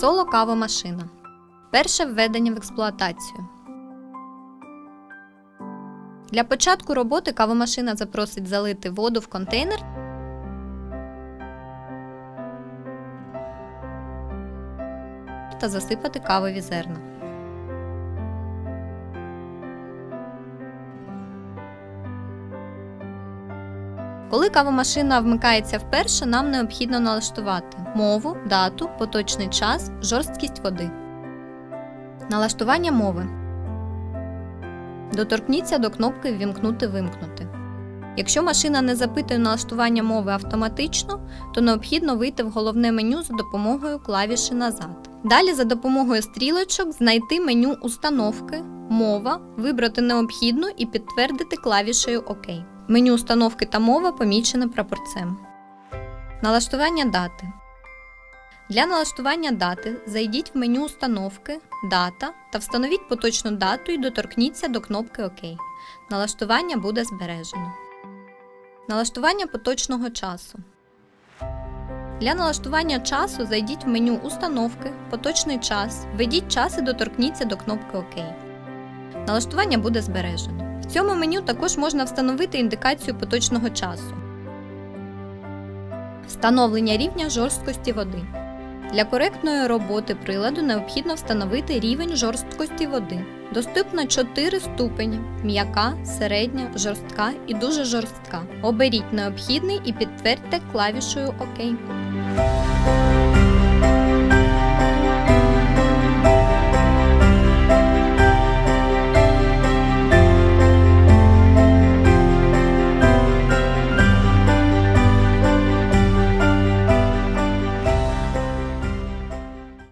Соло кавомашина. Перше введення в експлуатацію. Для початку роботи кавомашина запросить залити воду в контейнер та засипати кавові зерна. Коли кавомашина вмикається вперше, нам необхідно налаштувати мову, дату, поточний час, жорсткість води. Налаштування мови. Доторкніться до кнопки Ввімкнути-вимкнути. Якщо машина не запитує налаштування мови автоматично, то необхідно вийти в головне меню за допомогою клавіші назад. Далі за допомогою стрілочок знайти меню установки, мова, вибрати необхідну і підтвердити клавішею ОК. Меню установки та мова помічене прапорцем. Налаштування дати. Для налаштування дати зайдіть в меню установки, дата та встановіть поточну дату і доторкніться до кнопки ОК. Налаштування буде збережено. Налаштування поточного часу. Для налаштування часу зайдіть в меню Установки, Поточний час, введіть час і доторкніться до кнопки ОК. Налаштування буде збережено. В цьому меню також можна встановити індикацію поточного часу. Встановлення рівня жорсткості води. Для коректної роботи приладу необхідно встановити рівень жорсткості води. Доступно 4 ступені: м'яка, середня, жорстка і дуже жорстка. Оберіть необхідний і підтвердьте клавішою ОК.